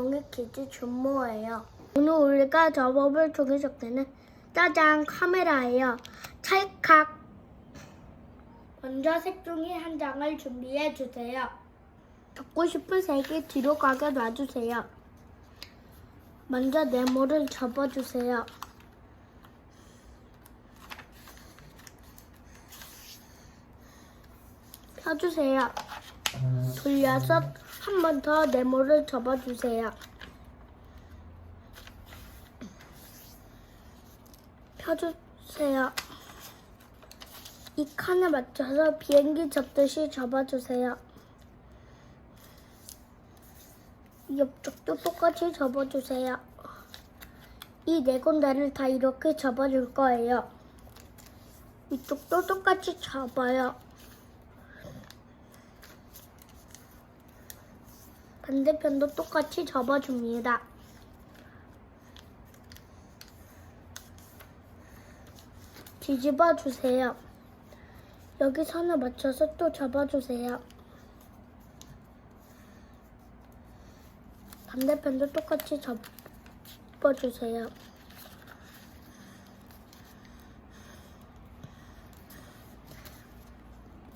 종이 퀴즈 준모예요. 오늘 우리가 접어볼 종이 접기는 짜잔 카메라예요. 찰칵. 먼저 색종이 한 장을 준비해 주세요. 접고 싶은 색이 뒤로 가게 놔주세요. 먼저 네모를 접어주세요. 펴주세요. 돌려서 한 번 더 네모를 접어주세요. 펴주세요. 이 칸에 맞춰서 비행기 접듯이 접어주세요. 옆쪽도 똑같이 접어주세요. 이 네 군데를 다 이렇게 접어줄 거예요. 이쪽도 똑같이 접어요. 반대편도 똑같이 접어줍니다. 뒤집어 주세요. 여기 선을 맞춰서 또 접어주세요. 반대편도 똑같이 접어주세요.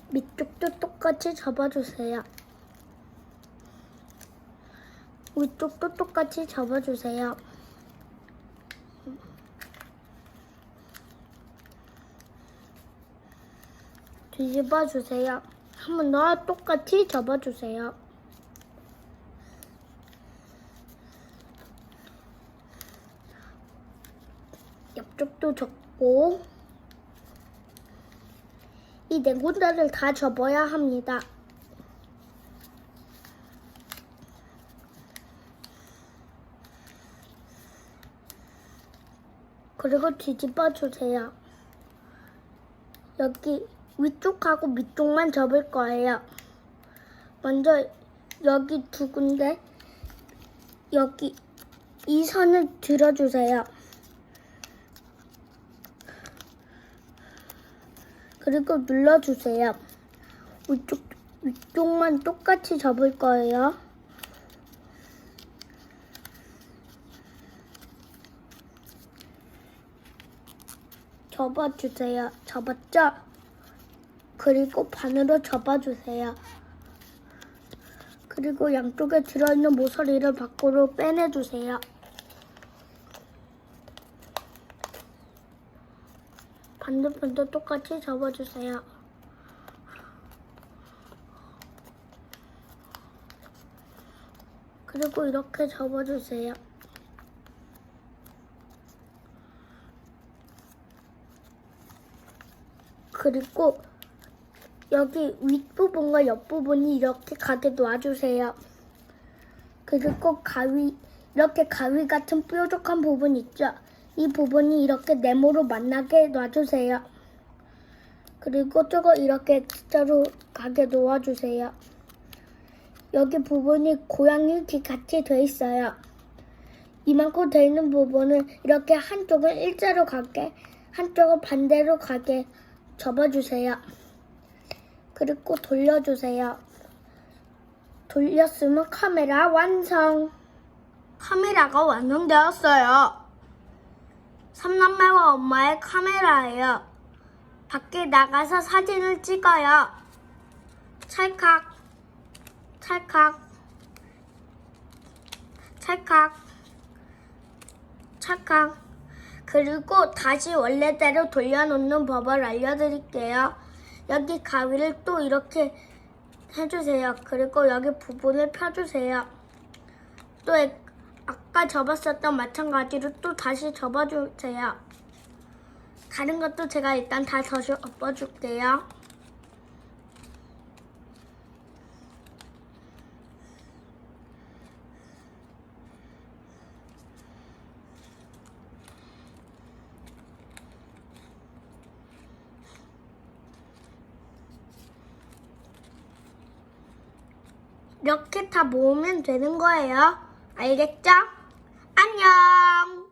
밑쪽도 똑같이 접어주세요. 위쪽도 똑같이 접어주세요. 뒤집어 주세요. 한 번 더 똑같이 접어주세요. 옆쪽도 접고 이 네 군데를 다 접어야 합니다. 그리고 뒤집어 주세요. 여기 위쪽하고 밑쪽만 접을 거예요. 먼저 여기 두 군데 여기 이 선을 들어주세요. 그리고 눌러주세요. 위쪽, 위쪽만 똑같이 접을 거예요. 접어주세요. 접었죠? 그리고 반으로 접어주세요. 그리고 양쪽에 들어있는 모서리를 밖으로 빼내주세요. 반대편도 똑같이 접어주세요. 그리고 이렇게 접어주세요. 그리고 여기 윗부분과 옆부분이 이렇게 가게 놔주세요. 그리고 가위, 이렇게 가위 같은 뾰족한 부분 있죠? 이 부분이 이렇게 네모로 만나게 놔주세요. 그리고 저거 이렇게 X자로 가게 놓아주세요. 여기 부분이 고양이 귀 같이 돼 있어요. 이만큼 돼 있는 부분은 이렇게 한쪽은 일자로 가게, 한쪽은 반대로 가게 접어주세요. 그리고 돌려주세요. 돌렸으면 카메라 완성. 카메라가 완성되었어요. 삼남매와 엄마의 카메라예요. 밖에 나가서 사진을 찍어요. 찰칵, 찰칵, 찰칵. 그리고 다시 원래대로 돌려놓는 법을 알려드릴게요. 여기 가위를 또 이렇게 해주세요. 그리고 여기 부분을 펴주세요. 또 에- 아까 접었었던 마찬가지로 또 다시 접어주세요. 다른 것도 제가 일단 다더 접어줄게요. 이렇게 다 모으면 되는 거예요. 알겠죠? 안녕!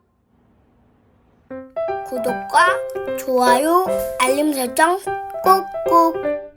구독과 좋아요, 알림 설정 꾹꾹!